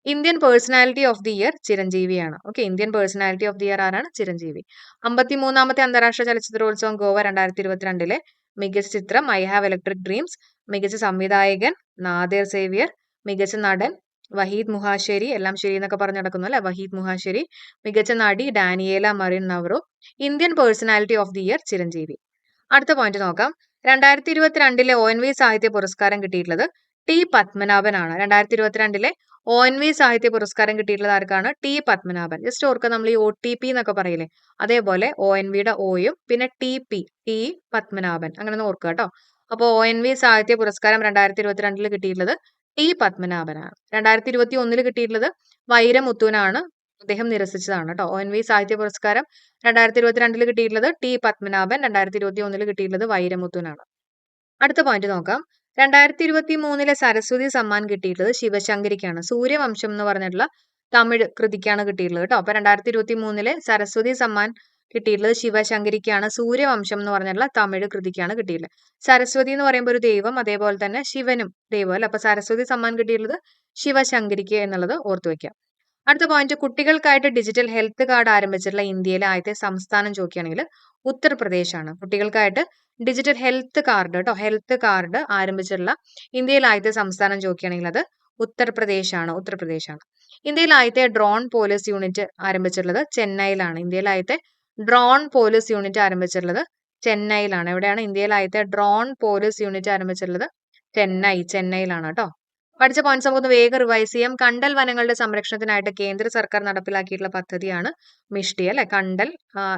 Indian personality of the year ചിരഞ്ജീവിയാണ്. Okay Indian personality of the year ആരാണ്? ചിരഞ്ജീവി. അമ്പത്തിമൂന്നാമത്തെ അന്താരാഷ്ട്ര ചലച്ചിത്രോത്സവം ഗോവ രണ്ടായിരത്തി ഇരുപത്തിരണ്ടിലെ മികച്ച ചിത്രം ഐ ഹാവ് ഇലക്ട്രിക് ഡ്രീംസ് മികച്ച സംവിധായകൻ നാദേർ സേവിയർ മികച്ച നടൻ വഹീദ് മുഹാശ്ശേരി എല്ലാം ശരി എന്നൊക്കെ പറഞ്ഞു നടക്കുന്നു അല്ലെ? വഹീദ് മുഹാശ്ശേരി മികച്ച നടി Daniela Marin Navarro Indian personality of the year Chiranjeevi. അടുത്ത പോയിന്റ് നോക്കാം. രണ്ടായിരത്തി ഇരുപത്തിരണ്ടിലെ ഒ എൻ വി സാഹിത്യ പുരസ്കാരം കിട്ടിയിട്ടുള്ളത് ടി പത്മനാഭനാണ് രണ്ടായിരത്തി ഇരുപത്തിരണ്ടിലെ ഒ എൻ വി സാഹിത്യ പുരസ്കാരം കിട്ടിയിട്ടുള്ളത് ആർക്കാണ്? ടി പത്മനാഭൻ. ജസ്റ്റ് ഓർക്കുക നമ്മൾ ഈ ഒ ടി പി എന്നൊക്കെ പറയില്ലേ? അതേപോലെ ഒ എൻ വിയുടെ ഒയും പിന്നെ ടി പി ടി പത്മനാഭൻ. അങ്ങനെ ഓർക്കുക കേട്ടോ. അപ്പോൾ ഒ എൻ വി സാഹിത്യ പുരസ്കാരം രണ്ടായിരത്തി ഇരുപത്തിരണ്ടിൽ കിട്ടിയിട്ടുള്ളത് ടി പത്മനാഭനാണ്. രണ്ടായിരത്തി ഇരുപത്തി ഒന്നിൽ കിട്ടിയിട്ടുള്ളത് വൈരമുത്തുവിനാണ് അദ്ദേഹം നിരസിച്ചതാണ് കേട്ടോ ഒ എൻ വി സാഹിത്യ പുരസ്കാരം രണ്ടായിരത്തി ഇരുപത്തിരണ്ടിൽ കിട്ടിയിട്ടുള്ളത് ടി പത്മനാഭൻ രണ്ടായിരത്തി ഇരുപത്തി ഒന്നിൽ കിട്ടിയിട്ടുള്ളത് വൈരമുത്തുനാണ്. അടുത്ത പോയിന്റ് നോക്കാം. രണ്ടായിരത്തി ഇരുപത്തി മൂന്നിലെ സരസ്വതി സമ്മാൻ കിട്ടിയിട്ടുള്ളത് ശിവശങ്കരിക്കാണ്. സൂര്യവംശം എന്ന് പറഞ്ഞിട്ടുള്ള തമിഴ് കൃതിക്കാണ് കിട്ടിയിട്ടുള്ളത് കേട്ടോ അപ്പൊ രണ്ടായിരത്തി ഇരുപത്തി മൂന്നിലെ സരസ്വതി സമ്മാൻ കിട്ടിയിട്ടുള്ളത് ശിവശങ്കരിക്കാണ്. സൂര്യവംശം എന്ന് പറഞ്ഞിട്ടുള്ള തമിഴ് കൃതിക്കാണ് കിട്ടിയിട്ടുള്ളത്. സരസ്വതി എന്ന് പറയുമ്പോൾ ഒരു ദൈവം അതേപോലെ തന്നെ ശിവനും ദൈവം അല്ലെ? അപ്പൊ സരസ്വതി സമ്മാൻ കിട്ടിയിട്ടുള്ളത് ശിവശങ്കരിക്ക് എന്നുള്ളത് ഓർത്തു വെക്കാം. അടുത്ത പോയിന്റ് കുട്ടികൾക്കായിട്ട് ഡിജിറ്റൽ ഹെൽത്ത് കാർഡ് ആരംഭിച്ചിട്ടുള്ള ഇന്ത്യയിലെ ആദ്യത്തെ സംസ്ഥാനം ചോദിക്കുകയാണെങ്കിൽ ഉത്തർപ്രദേശാണ്. കുട്ടികൾക്കായിട്ട് ഡിജിറ്റൽ ഹെൽത്ത് കാർഡ് കേട്ടോ ഹെൽത്ത് കാർഡ് ആരംഭിച്ചിട്ടുള്ള ഇന്ത്യയിലെ ആദ്യത്തെ സംസ്ഥാനം ചോദിക്കുകയാണെങ്കിൽ അത് ഉത്തർപ്രദേശാണ് ഉത്തർപ്രദേശാണ്. ഇന്ത്യയിലെ ആദ്യത്തെ ഡ്രോൺ പോലീസ് യൂണിറ്റ് ആരംഭിച്ചിട്ടുള്ളത് ചെന്നൈയിലാണ്. ഇന്ത്യയിലെ ആദ്യത്തെ ഡ്രോൺ പോലീസ് യൂണിറ്റ് ആരംഭിച്ചിട്ടുള്ളത് ചെന്നൈയിലാണ്. എവിടെയാണ്? ഇന്ത്യയിൽ ആദ്യത്തെ ഡ്രോൺ പോലീസ് യൂണിറ്റ് ആരംഭിച്ചിട്ടുള്ളത് ചെന്നൈ ചെന്നൈയിലാണ് കേട്ടോ പഠിച്ച പോയിന്റ്സ് നമുക്കൊന്ന് വേഗം റിവൈസ് ചെയ്യാം. കണ്ടൽ വനങ്ങളുടെ സംരക്ഷണത്തിനായിട്ട് കേന്ദ്ര സർക്കാർ നടപ്പിലാക്കിയിട്ടുള്ള പദ്ധതിയാണ് മിഷ്ടി അല്ലെ? കണ്ടൽ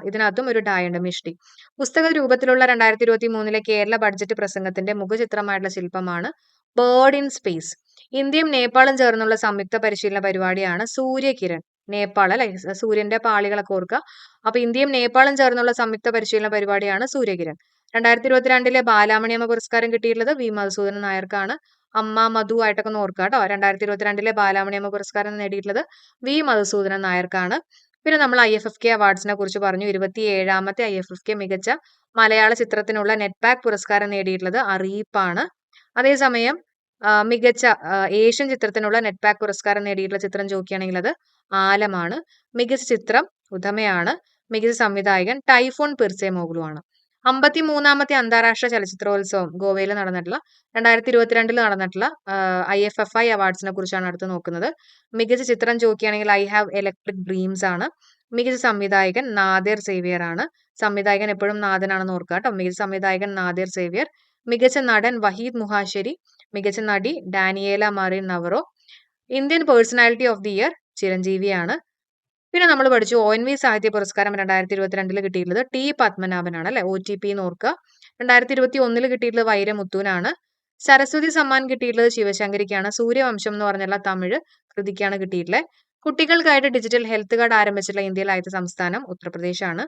ഇതിനകത്തും ഒരു ഡായുണ്ട് മിഷ്ടി. പുസ്തക രൂപത്തിലുള്ള രണ്ടായിരത്തി ഇരുപത്തി മൂന്നിലെ കേരള ബഡ്ജറ്റ് പ്രസംഗത്തിന്റെ മുഖചിത്രമായിട്ടുള്ള ശില്പമാണ് ബേർഡ് ഇൻ സ്പേസ് ഇന്ത്യയും നേപ്പാളും ചേർന്നുള്ള സംയുക്ത പരിശീലന പരിപാടിയാണ് സൂര്യകിരൺ നേപ്പാൾ അല്ലെ? സൂര്യന്റെ പാളികളൊക്കെ ഓർക്കുക. അപ്പൊ ഇന്ത്യയും നേപ്പാളും ചേർന്നുള്ള സംയുക്ത പരിശീലന പരിപാടിയാണ് സൂര്യകിരൺ. രണ്ടായിരത്തി ഇരുപത്തിരണ്ടിലെ ബാലാമണിയമ്മ പുരസ്കാരം കിട്ടിയിട്ടുള്ളത് വി. മധുസൂദനൻ നായർക്കാണ്. അമ്മ മധു ആയിട്ടൊക്കെ ഓർക്കുക കേട്ടോ രണ്ടായിരത്തി ഇരുപത്തിരണ്ടിലെ ബാലാമണിയമ്മ പുരസ്കാരം നേടിയിട്ടുള്ളത് വി മധുസൂദനൻ നായർക്കാണ്. പിന്നെ നമ്മൾ ഐ എഫ് എഫ് കെ അവാർഡ്സിനെ കുറിച്ച് പറഞ്ഞു. ഇരുപത്തി ഏഴാമത്തെ ഐ എഫ് എഫ് കെ മികച്ച മലയാള ചിത്രത്തിനുള്ള നെറ്റ് പാക്ക് പുരസ്കാരം നേടിയിട്ടുള്ളത് അറിയിപ്പാണ് അതേസമയം മികച്ച ഏഷ്യൻ ചിത്രത്തിനുള്ള നെറ്റ് പാക്ക് പുരസ്കാരം നേടിയിട്ടുള്ള ചിത്രം ചോദിക്കുകയാണെങ്കിൽ അത് ആലമാണ്. മികച്ച ചിത്രം ഉദമയാണ്. മികച്ച സംവിധായകൻ ടൈഫോൺ പിർസെ മോഗ്ലു അമ്പത്തി മൂന്നാമത്തെ അന്താരാഷ്ട്ര ചലച്ചിത്രോത്സവം ഗോവയിൽ നടന്നിട്ടുള്ള രണ്ടായിരത്തി ഇരുപത്തിരണ്ടിൽ നടന്നിട്ടുള്ള ഐ എഫ് എഫ് ഐ അവാർഡ്സിനെ കുറിച്ചാണ് അടുത്ത് നോക്കുന്നത്. മികച്ച ചിത്രം ചോദിക്കുകയാണെങ്കിൽ ഐ ഹാവ് ഇലക്ട്രിക് ഡ്രീംസ് ആണ്. മികച്ച സംവിധായകൻ നാദിർ സേവിയർ ആണ്. സംവിധായകൻ എപ്പോഴും നാഥനാണെന്ന് ഓർക്കുക കേട്ടോ. മികച്ച സംവിധായകൻ നാദിർ സേവിയർ. മികച്ച നടൻ വഹീദ് മുഹാശ്ശേരി. മികച്ച നടി Daniela Marin Navarro. Indian personality of the year ചിരഞ്ജീവിയാണ്. പിന്നെ നമ്മൾ പഠിച്ചു ഒ എൻ വി സാഹിത്യ പുരസ്കാരം രണ്ടായിരത്തി ഇരുപത്തിരണ്ടിൽ കിട്ടിയിട്ടുള്ളത് ടി പത്മനാഭനാണ് അല്ലെ ഒ ടി പി എന്ന് ഓർക്കുക രണ്ടായിരത്തി ഇരുപത്തി ഒന്നിൽ കിട്ടിയിട്ടുള്ളത് വൈരമുത്തുവിനാണ്. സരസ്വതി സമ്മാൻ കിട്ടിയിട്ടുള്ളത് ശിവശങ്കരിക്കാണ്. സൂര്യവംശം എന്ന് പറഞ്ഞുള്ള തമിഴ് കൃതിക്കാണ് കിട്ടിയിട്ടുള്ളത്. കുട്ടികൾക്കായിട്ട് ഡിജിറ്റൽ ഹെൽത്ത് കാർഡ് ആരംഭിച്ചിട്ടുള്ള ഇന്ത്യയിൽ ആദ്യത്തെ സംസ്ഥാനം ഉത്തർപ്രദേശാണ്.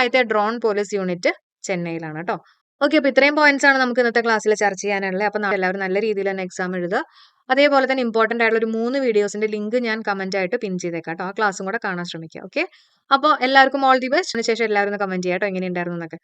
ആദ്യത്തെ ഡ്രോൺ പോലീസ് യൂണിറ്റ് ചെന്നൈയിലാണ് കേട്ടോ. ഓക്കെ അപ്പൊ ഇത്രയും പോയിന്റ്സ് ആണ് നമുക്ക് ഇന്നത്തെ ക്ലാസ്സിൽ ചർച്ച ചെയ്യാനുള്ളത്. അപ്പൊ എല്ലാവരും നല്ല രീതിയിൽ തന്നെ എക്സാം എഴുതുക. അതേപോലെ തന്നെ ഇമ്പോർട്ടന്റ് ആയിട്ടുള്ള ഒരു മൂന്ന് വീഡിയോസിന്റെ ലിങ്ക് ഞാൻ കമന്റ് ആയിട്ട് പിൻ ചെയ്തേക്കാം കേട്ടോ ആ ക്ലാസ്സും കൂടെ കാണാൻ ശ്രമിക്കുക ഓക്കെ അപ്പോൾ എല്ലാവർക്കും ഓൾ ദി ബെസ്റ്റ് അതിനുശേഷം എല്ലാവരും ഒന്ന് കമന്റ് ചെയ്യാം കേട്ടോ എങ്ങനെയുണ്ടായിരുന്നു എന്നൊക്കെ.